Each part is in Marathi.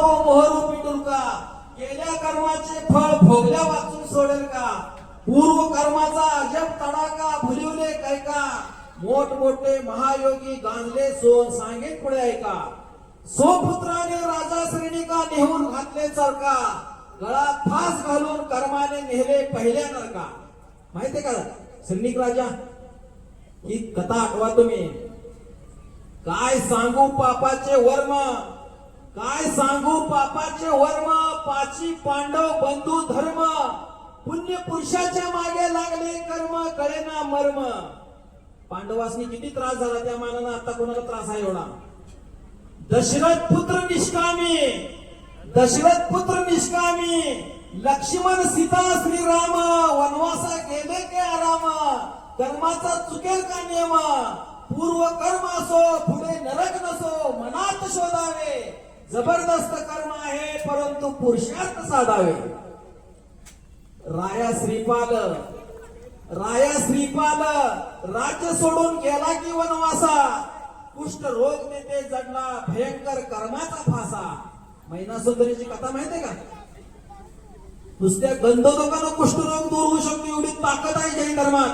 गो मोहरू पिटूल का? केल्या कर्माचे फळ भोगल्या वाचून सोडेल का? पूर्व कर्माचा अजब तडाका भुलिवले काय का? मोठमोठे महायोगी गांजले सोन सांगेन पुढे ऐका. सोपुत्राने राजा श्रेणिका नेहून घातले चरका गळात फास घालून कर्माने नेहले पहिल्या नरका. माहितीये का? श्रेणिक राजा ही कथा आठवा तुम्ही. काय सांगू पापाचे वर्म? काय सांगू? पापाचे वर्म पाची पांडव बंधू धर्म. पुण्य पुरुषाच्या मागे लागले कर्म कळेना मर्म. पांडवासनी किती त्रास झाला त्या मानानं आता कोणाला त्रास आहे एवढा? दशरथ पुत्र निष्कामी. दशरथ पुत्र निष्कामी. लक्ष्मण सीता श्रीराम वनवासा गेले के आराम? कर्माचा चुकेल का नियम? पूर्व कर्म असो पुढे नरक नसो मनात शोध. जबरदस्त कर्म आहे परंतु पुरुषार्थ साधावे. राया श्रीपाल राया श्रीपाल राज्य सोडून गेला की वनवासा? कुष्ठ रोग नेते जडला भयंकर कर्माचा फासा. महिना सुंदरीची कथा माहितीये का? नुसत्या दोघांना कुष्ठरोग दूर होऊ शकतो एवढी ताकद आहे जैन धर्मात.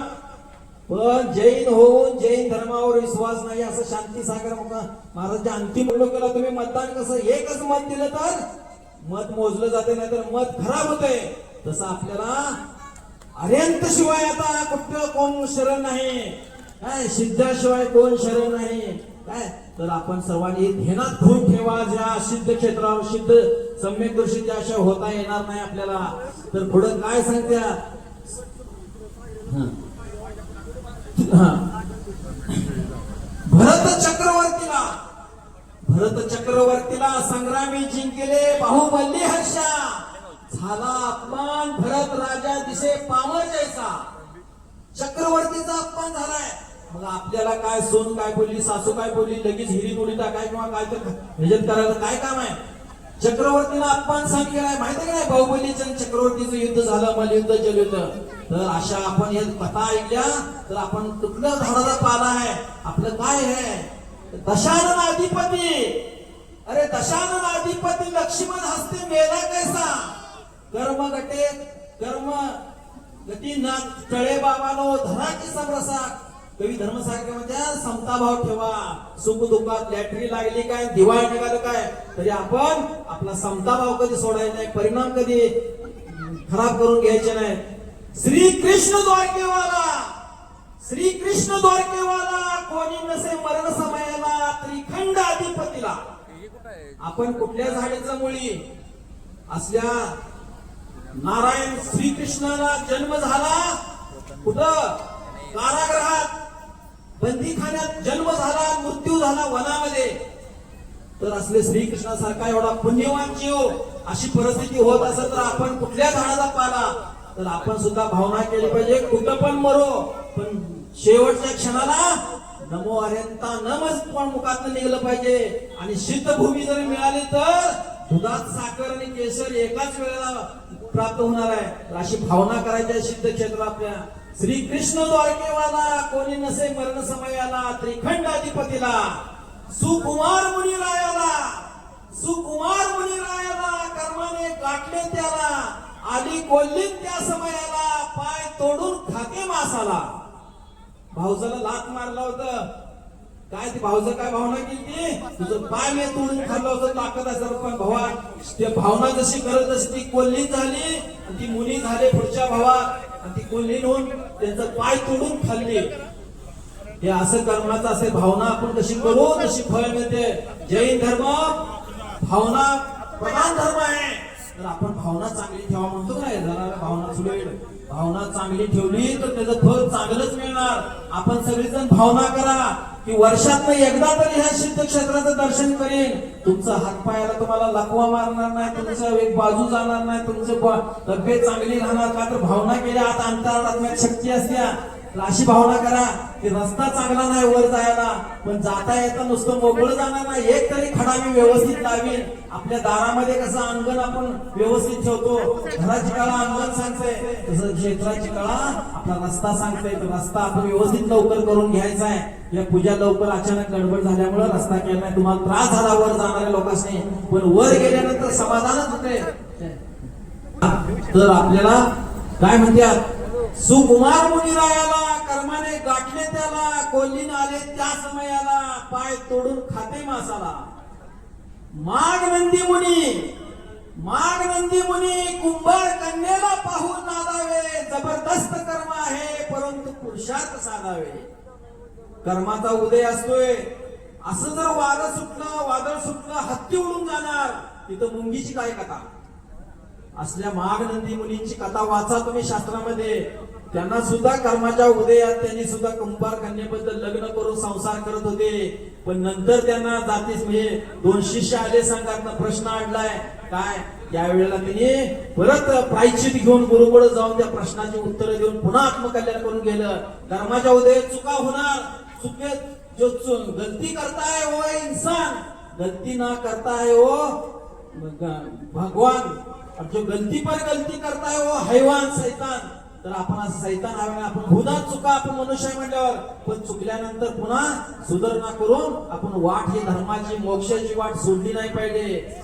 पण जैन होऊन जैन धर्मावर विश्वास नाही असं शांती सागर महाराजच्या अंतिम लोकला तुम्ही मतदान कसं एकच मत दिलं तर मत मोजलं जाते नाही तर मत खराब होते. तसं आपल्याला अर्यंत शिवाय आता कुठं कोण शरण नाही. काय सिद्धाशिवाय कोण शरण नाही. काय? तर आपण सर्वांनी ध्यानात घेऊन ठेवा ज्या सिद्ध क्षेत्रावर सिद्ध सम्यक दर्शी अशा होता येणार नाही आपल्याला. तर पुढं काय सांगत्या भरत चक्रवर्तीला भरत चक्रवर्तीला संग्रामी जिंकले बाहुबली हर्षा. झाला अपमान भरत राजा दिसे पावर जैसा. चक्रवर्तीचा अपमान झालाय. मग आपल्याला काय सोन काय बोलली सासू काय बोलली लगेच हिरी उडी टाकाय किंवा काय तर ह्याच्यात करायचं काय काम आहे? चक्रवर्तीला अपमान सहन केलाय. माहिती आहे का नाही? बाहुबलीचं चक्रवर्तीचं युद्ध झालं मलयुद्ध जलयुद्ध तर अशा आपण हे कथा ऐकल्या तर आपण कुठल्या झाडाला पाला आहे? आपलं काय आहे? दशानन अधिपती. अरे दशानन अधिपती लक्ष्मण हस्ते मेला कैसा? कर्म गटे कर्म गती ना तळे बाबानो धराची समरसा. कवी धर्मसारखे म्हणजे समता भाव ठेवा. सुख दुःखात लॅटरी लागली काय? दिवाळ निघालं काय? तरी आपण आपला समता भाव कधी सोडायचा नाही? परिणाम कधी खराब करून घ्यायचे नाही? श्री कृष्ण द्वारकेवाला. श्री कृष्ण द्वारकेवाला कोणी नसे मरण समयाला त्रिखंड अधिपतीला आपण कुठल्या झाडाचा मुळी? असल्या नारायण श्रीकृष्णाला जन्म झाला? कुठं? कारागृहात. बंदीखान्यात जन्म झाला मृत्यू झाला वनामध्ये. तर असले श्रीकृष्णासारखा एवढा पुण्यवान जीव अशी परिस्थिती होत असेल तर आपण कुठल्या झाडाचा पाला? तर आपण सुद्धा भावना केली पाहिजे. कुठं पण मरो पण शेवटच्या क्षणाला नमो अर्यंता नमच पण मुखात निघलं पाहिजे. आणि सिद्ध भूमी जर मिळाली तर दुधात साखर आणि केसर एकाच वेळेला प्राप्त होणार आहे. अशी भावना करायची सिद्ध क्षेत्र आपल्या. श्री कृष्ण द्वारकेवाला कोणी नसे मरण समयाला त्रिखंड अधिपतीला सुकुमार मुनी रायाला सुकुमार मुनी रायाला कर्माने गाठले त्याला. आली कोल्लीत त्या समयाला पाय तोडून खाके मासाला. भाऊजाला लात मारला होतं. काय ती भाऊचं काय भावना केली? तुझं पाय मी तोडून खाल्लं होतं ताकद असेल पण भावा. ते भावना जशी करत असते ती कोल्ली झाली आणि ती मुली झाले पुढच्या भावात आणि ती कोल्ली होऊन त्यांचं पाय तोडून खाल्ली. हे असं कर्माचं असे भावना आपण कशी करू तशी फळ मिळते. जैन धर्म भावना प्रधान धर्म आहे. तर आपण भावना चांगली ठेवा म्हणतो काय जरा भावना सुरेल भावना चांगली ठेवली तर त्याचं फळ चांगलंच मिळणार. आपण सगळेजण भावना करा की वर्षात एकदा तरी ह्या सिद्ध क्षेत्राचं दर्शन करेन. तुमचा हातपायाला तुम्हाला लकवा मारणार नाही तुमचं एक बाजू जाणार नाही तुमचं ब- तब्येत चांगली राहणार का? तर भावना केल्या आता अंतरात्म्यात शक्ती असत्या. अशी भावना करा की रस्ता चांगला नाही वर जायला पण जाता येता नुसतं मोकळं जाणार नाही. एक तरी खडा मी व्यवस्थित लावीन. आपल्या दारामध्ये कसं अंगण आपण व्यवस्थित ठेवतो. घराची कळा अंगण सांगते तसं क्षेत्राची कळा आपला रस्ता सांगते तो रस्ता आपण व्यवस्थित लवकर करून घ्यायचा आहे. या पूजा लवकर अचानक गडबड झाल्यामुळे रस्ता केला नाही तुम्हाला त्रास झाला वर जाणाऱ्या लोकांनी पण वर गेल्यानंतर समाधानच होते तर आपल्याला काय म्हणतात? सुकुमार मुनिरायाला कर्माने गाठले त्याला कोल्लीन आले त्या समयाला पाय तोडून खाते मासाला. माग नंदी मुनी माग नंदी मुनी कुंभार कन्येला पाहून नादावे जबरदस्त कर्म आहे परंतु पुरुषार्थ साधावे. कर्माचा उदय असतोय. असं जर वारं सुटलं वादळ सुटलं हत्ती उडून जाणार. तिथं मुंगीची काय कथा? असल्या महागनंदी मुलींची कथा वाचा तुम्ही शास्त्रामध्ये. त्यांना सुद्धा कर्माच्या उदयात त्यांनी सुद्धा कुंभार कन्येबद्दल लग्न करून संसार करत होते. पण नंतर त्यांना जातीस म्हणजे दोन शिष्य आले संघातनं प्रश्न आणलाय. काय? त्यावेळेला त्यांनी परत प्रायचित घेऊन गुरुकडे जाऊन त्या प्रश्नाची उत्तर देऊन पुन्हा आत्मकल्याण करून गेलं. कर्माच्या उदयात चुका होणार. चुकेत जो गलती करताय हो इन्सान. गलती ना करता है भगवान. और जो गलती पर गलती करता है वो हैवान सैतान. तर आपण आज सैतान हवे आपण हुदात चुका आपण मनुष्य म्हटल्यावर पण चुकल्यानंतर पुन्हा सुधारणा करून आपण वाट ही धर्माची मोक्षाची वाट सोडली नाही पाहिजे.